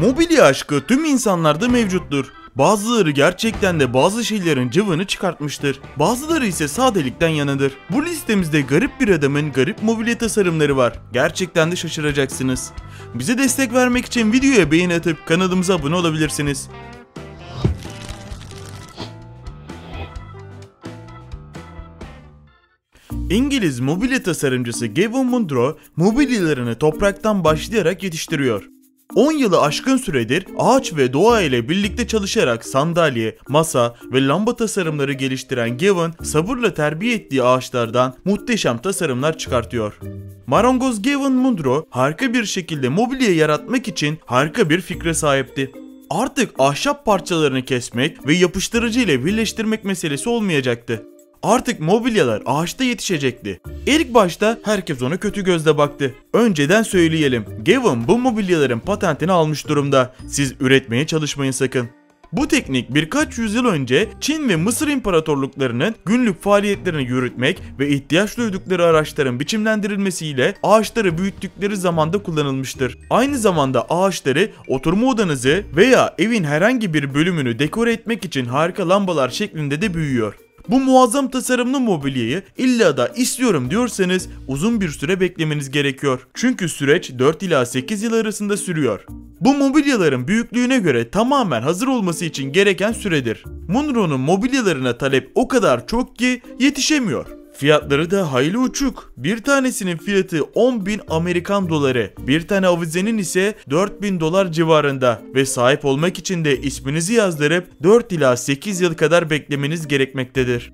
Mobilya aşkı tüm insanlarda mevcuttur. Bazıları gerçekten de bazı şeylerin cıvını çıkartmıştır. Bazıları ise sadelikten yanıdır. Bu listemizde garip bir adamın garip mobilya tasarımları var. Gerçekten de şaşıracaksınız. Bize destek vermek için videoya beğeni atıp kanalımıza abone olabilirsiniz. İngiliz mobilya tasarımcısı Gavin Munro mobilyalarını topraktan başlayarak yetiştiriyor. 10 yılı aşkın süredir ağaç ve doğa ile birlikte çalışarak sandalye, masa ve lamba tasarımları geliştiren Gavin sabırla terbiye ettiği ağaçlardan muhteşem tasarımlar çıkartıyor. Marangoz Gavin Munro harika bir şekilde mobilya yaratmak için harika bir fikre sahipti. Artık ahşap parçalarını kesmek ve yapıştırıcı ile birleştirmek meselesi olmayacaktı. Artık mobilyalar ağaçta yetişecekti. İlk başta herkes ona kötü gözle baktı. Önceden söyleyelim. Gavin bu mobilyaların patentini almış durumda. Siz üretmeye çalışmayın sakın. Bu teknik birkaç yüzyıl önce Çin ve Mısır imparatorluklarının günlük faaliyetlerini yürütmek ve ihtiyaç duydukları araçların biçimlendirilmesiyle ağaçları büyüttükleri zamanda kullanılmıştır. Aynı zamanda ağaçları oturma odanızı veya evin herhangi bir bölümünü dekore etmek için harika lambalar şeklinde de büyüyor. Bu muazzam tasarımlı mobilyayı illa da istiyorum diyorsanız uzun bir süre beklemeniz gerekiyor. Çünkü süreç 4 ila 8 yıl arasında sürüyor. Bu mobilyaların büyüklüğüne göre tamamen hazır olması için gereken süredir. Munro'nun mobilyalarına talep o kadar çok ki yetişemiyor. Fiyatları da hayli uçuk. Bir tanesinin fiyatı 10.000 Amerikan doları. Bir tane avizenin ise 4000 dolar civarında. Ve sahip olmak için de isminizi yazdırıp 4 ila 8 yıl kadar beklemeniz gerekmektedir.